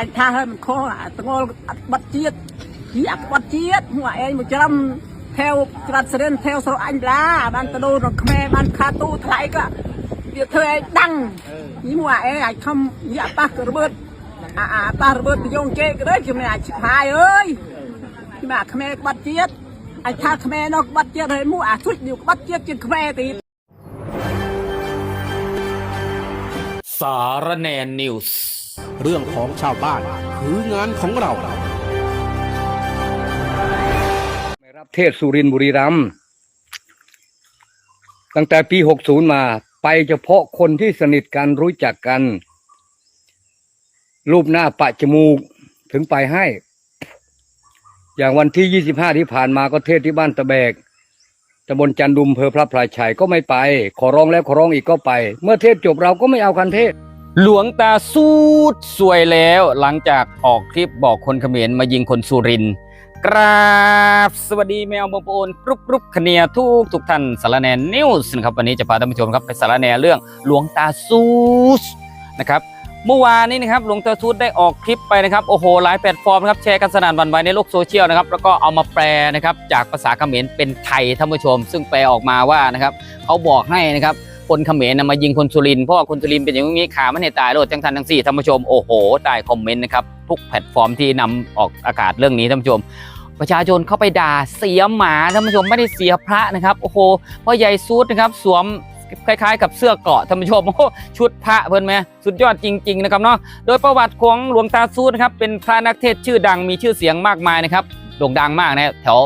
អញថាហើយមិនខុសអាតងល់អត់បាត់ជាតិពីអត់បាត់ជាតិមកឯងមកច្រំថែវត្រាត់ស្រិនថែវស្រុកអញឡាបានទៅដូរក្នុងខ្មែរបានខាតូថ្លៃក៏វាធ្វើឯងដាំងនេះមកឯងអាចខំយកប៉ះក៏របឺតអាអាប៉ះរបឺតប្រយងជេកទៅខ្ញុំអាចឆាយអើយខ្ញុំអាខ្មែរបាត់ជាតិអាចថាខ្មែរនោះបាត់ជាតិហើយមកអាជួយនេះបាត់ជាតិជាងខ្មែរទីសារណែ news เรื่องของชาวบ้านคืองานของเรา ไม่รับเทศสุรินทร์บุรีรัมย์ตั้งแต่ปี 60 มาไปเฉพาะคนที่สนิทกันรู้จักกัน รูปหน้าปะจมูกถึงไปให้ อย่างวันที่ 25 ที่ผ่านมาก็เทศที่บ้านตะแบกตำบลจันดุมเภอพระพลายชัยก็ไม่ไป ขอร้องแล้วขอร้องอีกก็ไป เมื่อเทศจบเราก็ไม่เอาคันเทศ หลวงตาสูดสวยแล้ว หลังจากออกคลิปบอกคนเขมรมายิงคนสุรินกราบสวัสดีแมวบงปอนกรุบกรุบคเนียทุกทุกท่านสารแนนิวส์นะครับวันนี้จะพาท่านผู้ชมครับไปสารแนเรื่องหลวงตาสูดนะครับเมื่อวานนี้นะครับหลวงตาสูดได้ออกคลิปไปนะครับโอ้โหหลายแพลตฟอร์มนะครับแชร์กันสนั่นวันไหวในโลกโซเชียลนะครับแล้วก็เอามาแปลนะครับจากภาษาเขมรเป็นไทยท่านผู้ชม ซึ่งแปลออกมาว่านะครับเขาบอกให้นะครับ คนเขมรนะมายิงคนสุรินเพราะว่าคนสุรินเป็นอย่างนี้ขามันให้ตายโลดจังทันทั้งสี่ท่านผู้ชมโอ้โหใต้คอมเมนต์นะครับทุกแพลตฟอร์มที่นำออกอากาศเรื่องนี้ท่านผู้ชม ประชาชนเข้าไปด่าเสียหมาท่านผู้ชมไม่ได้เสียพระนะครับโอ้โหพ่อใหญ่ซูดนะครับสวมคล้ายๆ กับเสื้อเกาะท่านผู้ชมโอ้โหชุดพระเพิ่นไหมสุดยอดจริง ๆ นะครับเนาะโดยประวัติของหลวงตาซูดนะครับเป็นพระนักเทศชื่อดังมีชื่อเสียงมากมายนะครับโด่งดังมากนะแถว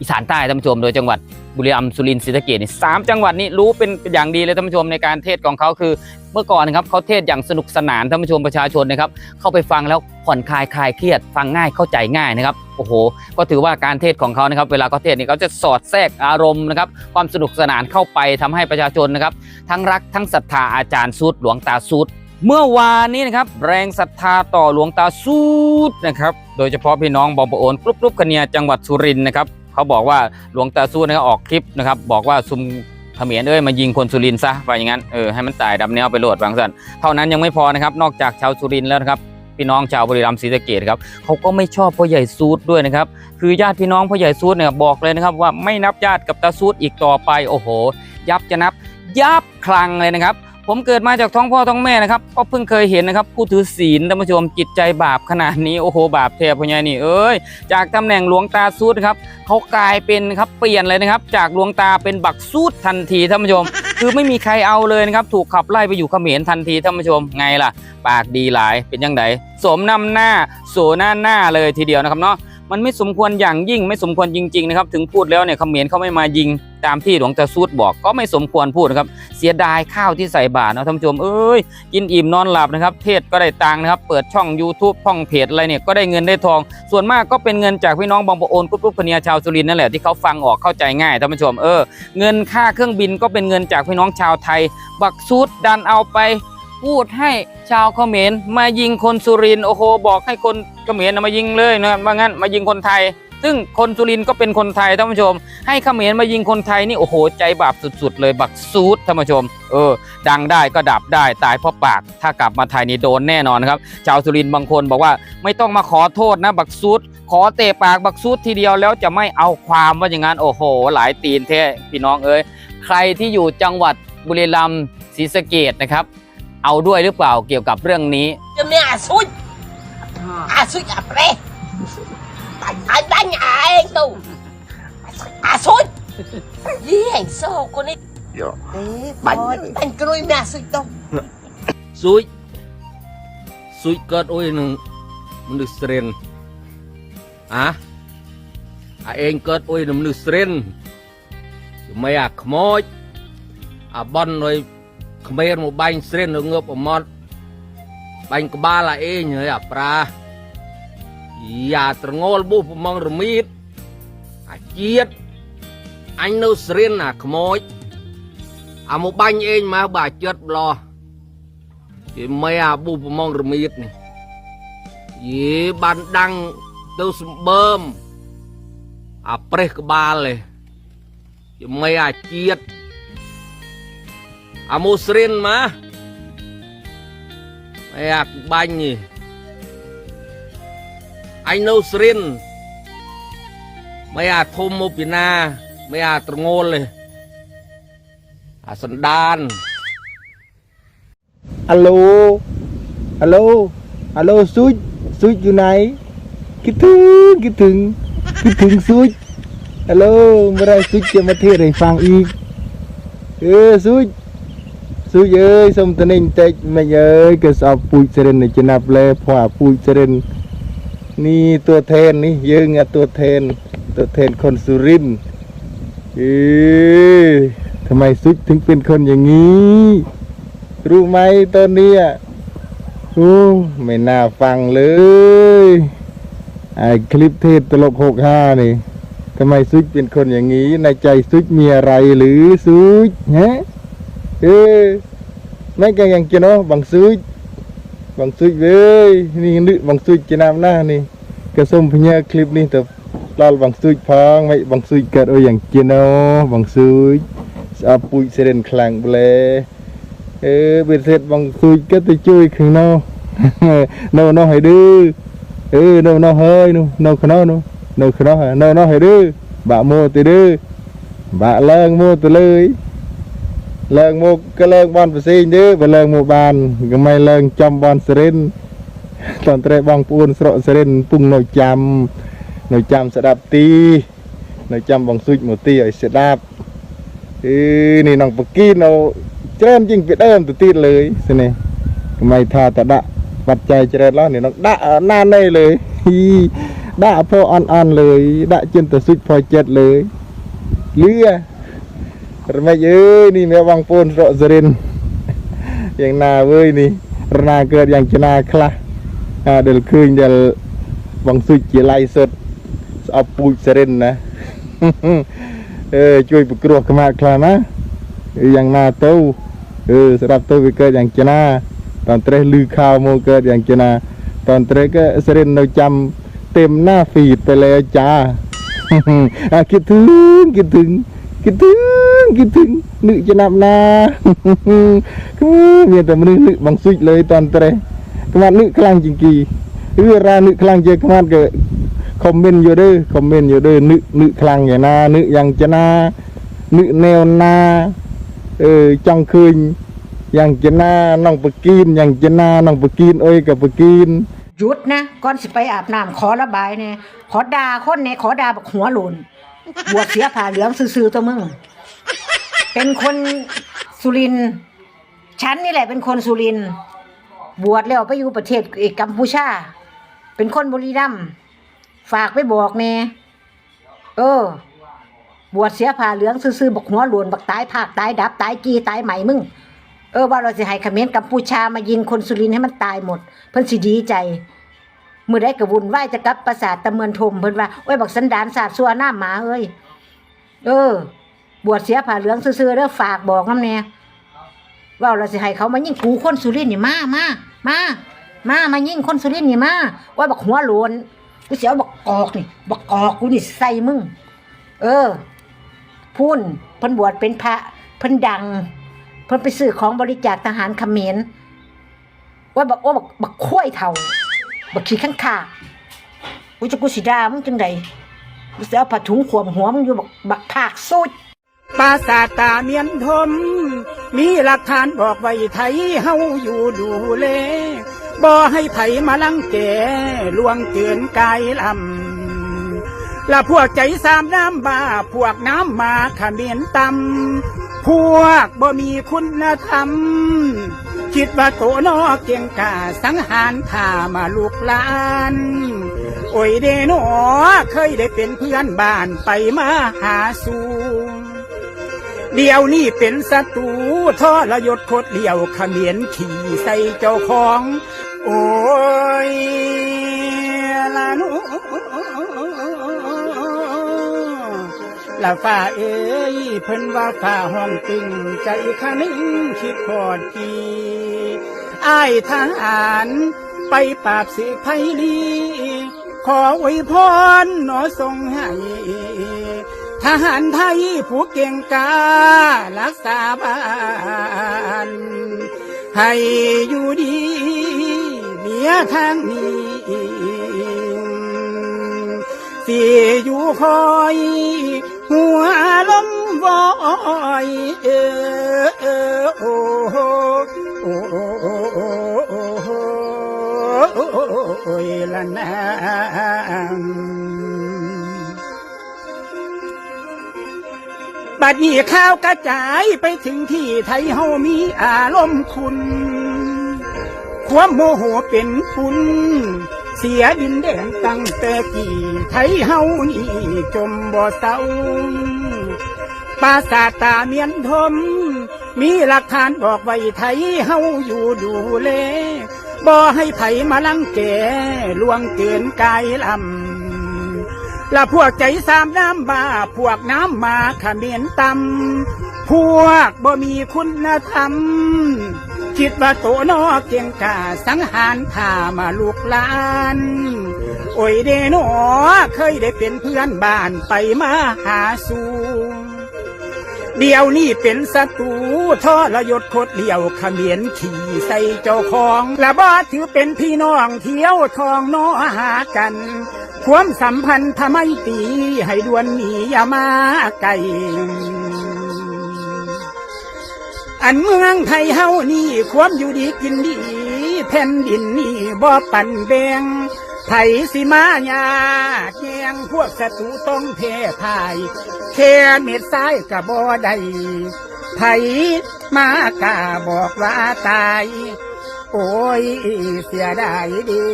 อีสานใต้ท่านผู้ชม โดยจังหวัดบุรีรัมย์สุรินทร์ศรีสะเกษนี่สามจังหวัดนี้รู้เป็นอย่างดีเลยท่านผู้ชมในการเทศของเขาคือ เมื่อก่อนนะครับเขาเทศอย่างสนุกสนานท่านผู้ชมประชาชนนะครับเข้าไปฟังแล้วผ่อนคลายคลายเครียด ฟังง่ายเข้าใจง่ายนะครับโอ้โห ก็ถือว่าการเทศของเขานะครับเวลาเขาเทศนี่เขาจะสอดแทรกอารมณ์นะครับความสนุกสนานเข้าไปทำให้ประชาชนนะครับทั้งรักทั้งศรัทธาอาจารย์ซูดหลวงตาซูดเมื่อวานนี้นะครับแรงศรัทธาต่อหลวงตาซูดนะครับโดยเฉพาะพี่น้องบองปโอนกรุ๊ปกรุ๊ปกเนียจังหวัดสุรินทร์นะครับ เขาบอกว่าหลวงตาซูดนะครับออกคลิปนะครับบอกว่าซุมเขมรเอ้ยมายิงคนสุรินทร์ซะว่าอย่างนั้นเออให้มันตายดำแนวไปโหลดบางสันเท่านั้นยังไม่พอนะครับนอกจากชาวสุรินทร์แล้วนะครับพี่น้องชาวบรีรัมย์ศรีสะเกษครับเขาก็ไม่ชอบพ่อใหญ่ซูดด้วยนะครับคือญาติพี่น้องพ่อใหญ่ซูดเนี่ยบอกเลยนะครับว่าไม่นับญาติกับตาซูดอีกต่อไปโอ้โห ยับจะนับยับคลังเลยนะครับ ผมเกิดมาจากท้องพ่อท้องแม่นะครับก็เพิ่งเคยเห็นนะครับผู้ถือศีลท่านผู้ชมจิตใจบาปขนาดนี้โอ้โหบาปแทบพญานี่เอ้ยจากตำแหน่งหลวงตาซูดครับเขากลายเป็นครับเปลี่ยนเลยนะครับ จากหลวงตาเป็นบักซูดทันทีท่านผู้ชม คือไม่มีใครเอาเลยนะครับถูกขับไล่ไปอยู่เขมรทันทีท่านผู้ชมไงล่ะ ปากดีหลายเป็นยังไงสมนำหน้าโสหน้าหน้าเลยทีเดียวนะครับเนาะ มันไม่สมควรอย่างยิ่งไม่สมควรจริงๆนะครับถึงพูดแล้วเนี่ยเขมรเขาไม่มายิงตามที่หลวงตาซูดบอกก็ไม่สมควรพูดนะครับเสียดายข้าวที่ใส่บาตรนะท่านผู้ชมเอ้ยกินอิ่มนอนหลับนะครับ เทศก็ได้ตังค์นะครับ เปิดช่อง YouTube ช่องเพจอะไรเนี่ยก็ได้เงินได้ทอง ส่วนมากก็เป็นเงินจากพี่น้องบางปะโอนกรุ๊ปกรุ๊ปพเนียชาวสุรินทร์นั่นแหละที่เขาฟังออกเข้าใจง่ายท่านผู้ชมเออเงินค่าเครื่องบินก็เป็นเงินจากพี่น้องชาวไทย บักซูดดันเอาไป พูดให้ชาวเขมรมายิงคนสุรินโอ้โหบอกให้คนเขมรมายิงเลยนะครับว่างั้นมายิงคนไทย ซึ่งคนสุรินก็เป็นคนไทยท่านผู้ชม ให้เขมรมายิงคนไทยนี่โอ้โหใจบาปสุดๆ เลยบักซูดท่านผู้ชม เออ ดังได้ก็ดับได้ตายเพราะปาก ถ้ากลับมาไทยนี่โดนแน่นอนครับ ชาวสุรินบางคนบอกว่าไม่ต้องมาขอโทษนะบักซูดขอเตะปากบักซูดทีเดียวแล้วจะไม่เอาความว่าอย่างนั้นโอ้โห หลายตีนแท้พี่น้องเอ้ยใครที่อยู่จังหวัดบุรีรัมย์ศรีสะเกดนะครับ เอาด้วยหรือเปล่าเกี่ยวกับเรื่องนี้จะไม่อาซุยอาซุยอาเปรตันตันตันไอ้ตู่อาซุยยี่แห่งโซ่คนนี้บันบันกลุยไม่อาซุยตู่ซุยซุยเกิดโอ้ยหนึ่งมันดึกเสรนอะอาเองเกิดโอ้ยหนึ่งมันดึกเสรนไม่อยากขโมยอาบอนเลย ខ្មែរមកបាញ់ស្រិននៅងើបអមត់បាញ់ក្បាលអាអេងហើយអាប្រាយ៉ាត្រងល់បុះប្រមងរមៀតអាជាតិអញនៅស្រិនអាខ្មោចអាមកបាញ់អេងមកបាចិត្តបឡោះជាម៉ែអាបុះប្រមងរមៀតនេះយេបានដាំងទៅសម្បើមអាប្រេះក្បាលឯងជាម៉ែអាជាតិ หลซุยซุยอยู่ไหนคิดถึงคิดถึงคิดถึงซุยฮัลโหลเมื่อไรซุยจะมาเท ศให้อเออซุยเอ้สมตนิงเต็กไม่เอ้ก็สอบปุยเสรนในจะนับแลพว่าปุยเสรนนี่ตัวแทนนี่เยอะไงตัวแทนตัวแทนคนสุรินเออทำไมซุยถึงเป็นคนอย่างนี้ รู้ไหมตอนนี้ยโอ้ไม่น่าฟังเลยไอ้คลิปเทศตลกหกห้านี่ทำไมซุยเป็นคนอย่างนี้ ในใจซุยมีอะไรหรือซุยฮะ អេមិនកាយ៉ាងគេណោះបងស៊ូចបងស៊ូចវើយនេះនឹកបងស៊ូចចំណាំណាស់នេះក៏សូមផ្ញើឃ្លីបនេះទៅដល់បងស៊ូចផងមិនបងស៊ូចកើតអុយយ៉ាងគេណោះបងស៊ូចស្អប់ពូជសេរិនខ្លាំងប្លែអឺវាធិតបងស៊ូចក៏ទៅជួយខាងណោះនៅណោះឲ្យឌឺអឺនៅណោះហើយនោះនៅខ្នោះនោះនៅខ្នោះនៅណោះឲ្យឌឺបាក់មួទៅឌឺបាក់ឡើងមួទៅលើយ លើងមកក៏លើងបនផ្សេងទេបើលើងមកបានក៏មិនលើងចំបនសេរិនតន្ត្រីបងប្អូនស្រុកសេរិនពុងនៅចាំនៅចាំស្ដាប់ទីនៅចាំបងស៊ុចមកទីឲ្យស្ដាប់អឺនេះនឹងបកីនៅច្រើនជាងពីដើមទៅទៀតលើយស្នេះកុំឲ្យថាតដាក់បាត់ចៃច្រើនឡើយនេះនឹងដាក់ណាណេលើយដាក់ពោអន់អន់លើយដាក់ជិនទៅស៊ុចផោចិត្តលើយលឿ รไม่เอ้ยนี่แม่วังปูนรสเรินอย่างนาเว้ยนี่รนาเกิดอย่างกินาคละเดินคืนเดินวังสุดจีไลสุดเอาปูเรินนะเออช่วยปกรวกขมาคลานะอย่างนาเต้าเออสำหรับตัวเกิดอย่างกินาตอนเตะลือข่าวโมเกิดอย่างกินาตอนเตะก็เรินเราจำเต็มหน้าฟีดไปเลยจ้าคิดถึงคิดถึง คิดถึงคิดถึงนึกจะนับหนา คือមានតែមនុស្សនឹកបងស៊ុចเลยតន្ត្រេះខ្មាត់នឹកខ្លាំងជាងគីអឺរ៉ានឹកខ្លាំងជាងខ្មាត់ក៏ខមមិនយកទៅខមមិនយកទៅនឹកនឹកខ្លាំងយ៉ាងណានឹកយ៉ាងចណានឹកแนวណា เออจ้องคืนอย่างจะหน้าน้องปะกีนอย่างจะหน้าน้องปะกีนโอ้ยกับปะกีน หยุดนะก่อนสิไปอาบน้ำขอระบายเนี่ยขอด่าคนเนี่ยขอด่าบักหัวหล่น บวชเสียผ่าเหลืองซื่อๆตัวมึง เป็นคนสุรินทร์ฉันนี่แหละเป็นคนสุรินทร์บวชแล้วไปอยู่ประเทศเอกกัมพูชา เป็นคนบุรีรัมย์ฝากไปบอกแน่เออ บวชเสียผ่าเหลืองซื่อๆบักหัวหล่นบักตายภาคตายดับตายกีตายใหม่มึง เออว่าเราสิให้เขมรกัมพูชามายิงคนสุรินทร์ให้มันตายหมด เพิ่นสิดีใจ มือได้กระวุ่นไหวจะกลับปราสาทตะเมือนทมเพิ่นว่าโอ้ยบักสันดานสาดซัวหน้าหมาเอ้ยเออ บวชเสียผ้าเหลืองซื่อๆเด้อฝากบอกน้ำแน่ว่าเราสิให้เขามายิ่งกูคนสุรินทร์นี่มามามามามายิ่งคนสุรินทร์นี่มาว่าบักหัวโลนกูเสียวบักกอกนี่บักกอกกูนี่ใส่มึงเออพูนเพิ่นบวชเป็นพระเพิ่นดัง เพิ่นไปซื้อของบริจาคทหารเขมรว่าบักว่าบักบักข้ยเท่า บักขี้ข้างขากูจะกูสิดามึงจังไดกูสิเอาผ้าถุงขวมหัวมึงอยู่บักบักผากสุดปราสาทตาเมียนทม มีหลักฐานบอกไว้ไทยเฮาอยู่ดูเลบ่ให้ไผมาลังแกลวงเกินกายลำและพวกใจสามน้ำบาพวกน้ำมาขมียนตำ พวกบ่มีคุณธรรม คิดว่าโตนอเกียงกาสังหารข้ามาลูกหลาน โอ้ยเดนอเคยได้เป็นเพื่อนบ้านไปมาหาสู่เดียวนี้เป็นศัตรูทอระยศโคตรเดียวขมียนขี่ใส่เจ้าของ โอ้ย ละฝ่าเอ้ยเพิ่นว่าฝ่าห้องตึงใจข้านึงคิดพอดีอ้ายทหารไปปราบสิไพลีขออวยพรหนอทรงให้ทหารไทยผู้เก่งการักษาบ้านให้อยู่ดีเมียทางนี้ สิอยู่คอย หัวลมวอยเออเออโอ้โหโอ้โหโอ้โหโอ้โหโอ้ยละนางบัดนี้ข้าวกระจายไปถึงที่ไทยเฮามีอารมณ์คุณ ความโมโหเป็นคุณ เสียดินแดนตั้งแต่กี่ไทยเฮานี่จมบ่เศร้าปราสาทตาเมียนทม มีหลักฐานบอกไว้ไทยเฮาอยู่ดูแลบ่ให้ไผมาลังแกล่วงเกินกายลำและพวกใจสามน้ำบาพวกน้ำมาขเมียนตำพวกบ่มีคุณธรรม คิดว่าโตนอเก่งกาสังหารข้ามาลูกหลาน โอ้ยเดนอเคยได้เป็นเพื่อนบ้านไปมาหาสู่เดียวนี่เป็นศัตรูทอระยศโคตรเดียวขมียนขี่ใส่เจ้าของและบ่ถือเป็นพี่น้องเที่ยวทองน้อหากัน ความสัมพันธ์ทำไมตีให้ดวนหนีอย่ามาไกล อันเมืองไทยเฮานี่ความอยู่ดีกินดี แผ่นดินนี่บ่ปันแบงไผสิมาญาแยงพวกศัตรูต้องแพ้พ่าย แค่เม็ดซ้ายกับบ่ได้ไผมากาบอกว่าตาย โอ้ยเสียดายดี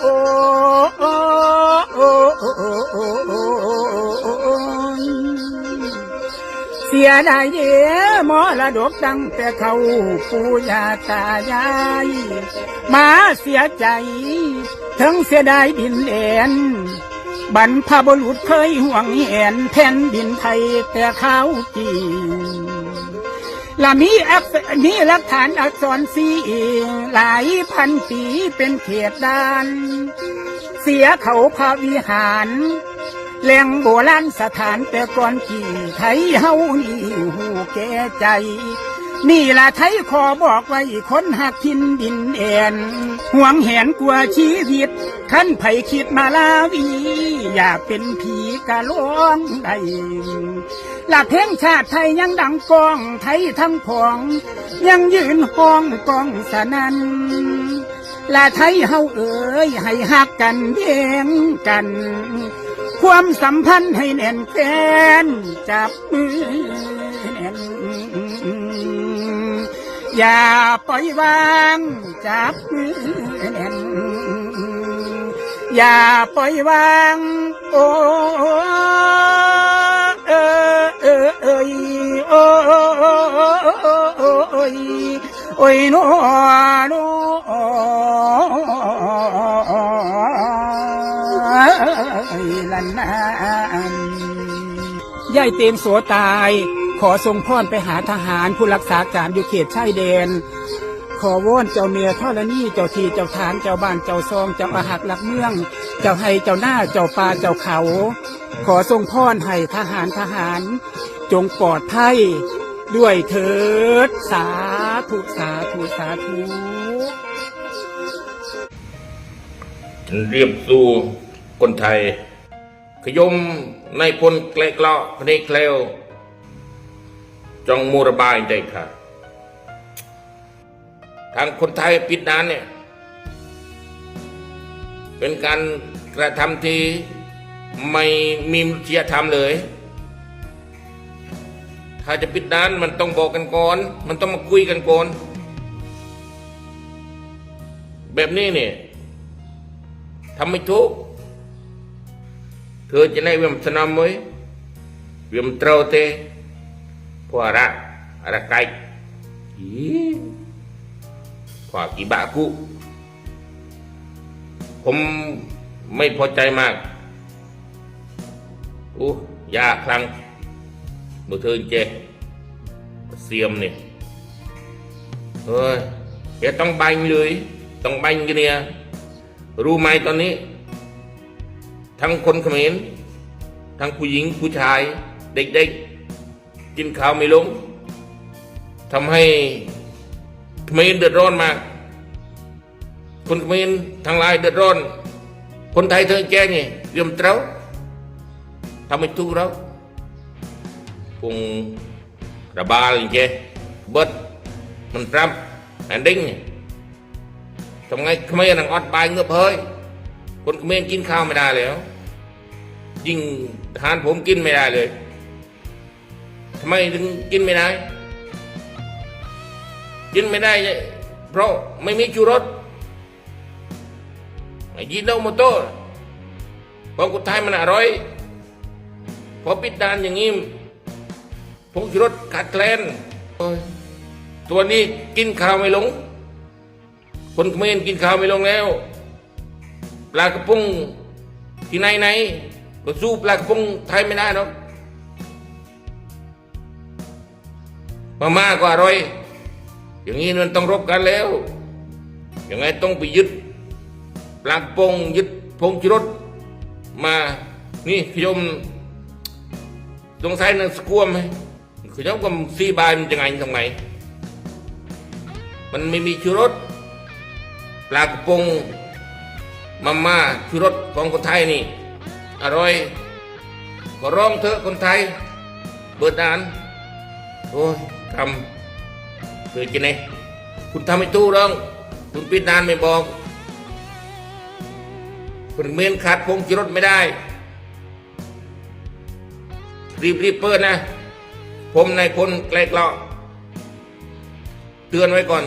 โอ้โอ้โอ้โอ้ สียดายเด้มรดกตั้งแต่เขาปู่ย่าตายายมาเสียใจ ทั้งเสียดายดินแดนบรรพบุรุษเคยห่วงแหนแผ่นดินไทยแต่เขาจีและมีอักมีหลักฐานอักษรสีหลายพันปีเป็นเขตด้าน เสียเขาพระวิหาร แหล่งโบราณสถานแต่ก่อนกี่ไทยเฮานี่หูแก่ใจ นี่ละไทยขอบอกไว้คนหักทินดินแอนห่วงแหนกลัวชีวิตขั้นไผคิดมาลาวี อยากเป็นผีกะล้องได้ละเพลงชาติไทยยังดังกองไทยทั้งผอง ยังยืนห้องกองสนันละไทยเฮาเอ๋ยให้หักกันเพียงกัน ความสัมพันธ์ให้แน่นแฟนจับมือแน่นอย่าปล่อยวางจับมือแน่นอย่าปล่อยวางโอ้เออเออเอยโอ้โอ้ยโอ้ยโนโน ลันานยายเตียนโสตาย ขอทรงพรไปหาทหารผู้รักษาการอยู่เขตชายแดน ขอวอนเจ้าเมียท่อละนี่เจ้าทีเจ้าฐานเจ้าบ้านเจ้าซองเจ้าอาหักหลักเมือง เจ้าให้เจ้าหน้าเจ้าป่าเจ้าเขา ขอทรงพรให้ทหารทหาร จงปลอดภัยด้วยเถิดสาธุสาธุสาธุเรียบสู่คนไทย ขยมในพลเกลกลอพเนเคลวจองมูระบายใจค่ะ ทางคนไทยปิดนานเนี่ย เป็นการกระทำที่ไม่มีมนุษยธรรมเลย ถ้าจะปิดนานมันต้องบอกกันก่อน มันต้องมาคุยกันก่อน แบบนี้เนี่ยทำไม่ถูก เธอจะได้เวียมสนามมวยเวียมเตราเตพวกระระไกอีพวกีบากุผมไม่พอใจมากอู้ยาคลังมือเธอเจเสียมเนี่ยเฮ้ยแกต้องบังเลย ต้องบังกันเนี่ยรู้ไหมตอนนี้ ทั้งคนเขมรทั้งผู้หญิงผู้ชาย เด็กๆ กินข้าวไม่ลงทำให้เขมรเดือดร้อนมาก คนเขมรทั้งหลายเดือดร้อน คนไทยเธอแกนี่เรียมเต้าทำไม่ถูกแล้วคงระบาลอย่างเจเบิดมันปรับอันดิ้งทำไงขมิ้นนังออดบายเงือบเฮ้ย คนเขมรกินข้าวไม่ได้แล้ว ยิ่งทหารผมกินไม่ได้เลยทำไมถึงกินไม่ได้กินไม่ได้ เพราะไม่มีชูรสไอ้ยีโนโมโต้ของกุไทยมันอร่อย พอปิดด่านอย่างนี้ผงชูรสขาดแคลนตัวนี้กินข้าวไม่ลง คนเขมรกินข้าวไม่ลงแล้ว ปลากระพงที่ไหนไหนก็สู้ปลากระพงไทยไม่ได้หรอกมาม่าก็อร่อย อย่างนี้มันต้องรบกันแล้วยังไงต้องไปยึดปลากระพงยึดพงชูรสมานี่ขยมสงสัยนั่นสกวมไหมขยมกับซีบายมันจะไงทำไงมันไม่มีชูรสปลากระพง มาม่าชูรสของคนไทยนี่ อร่อยก็ร้องเถอะคนไทย เปิดด่าน โอ้ยทำเคยกินไงคุณทำไม่ตู้ร้อง คุณปิดด่านไม่บอกคุณเมนขาดพงชูรสไม่ได้ รีบรีบเปิดนะ ผมนายพลไกลเกลาะเตือนไว้ก่อน